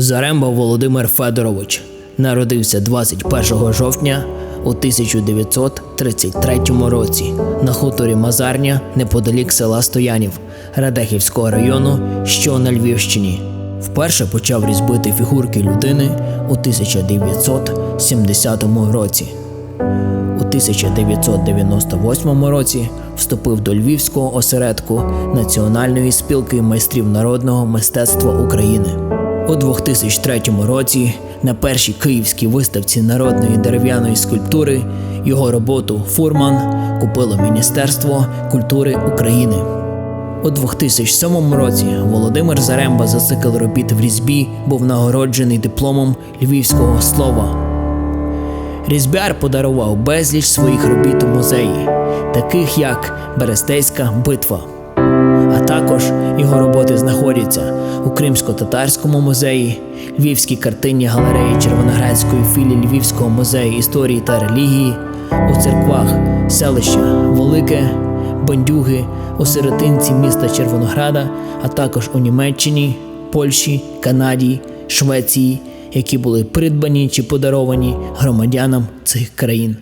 Заремба Володимир Федорович народився 21 жовтня у 1933 році на хуторі Мазарня неподалік села Стоянів Радехівського району, що на Львівщині. Вперше почав різьбити фігурки людини у 1970 році. У 1998 році вступив до Львівського осередку Національної спілки майстрів народного мистецтва України. У 2003 році на першій київській виставці народної дерев'яної скульптури його роботу Фурман купило Міністерство культури України. У 2007 році Володимир Заремба за цикл робіт в різьбі був нагороджений дипломом львівського слова. Різьбяр подарував безліч своїх робіт у музеї, таких як Берестейська битва. Також його роботи знаходяться у Кримсько-татарському музеї, Львівській картинній галереї Червоноградської філії Львівського музею історії та релігії, у церквах селища Велике, Бандюги, у сиротинці міста Червонограда, а також у Німеччині, Польщі, Канаді, Швеції, які були придбані чи подаровані громадянам цих країн.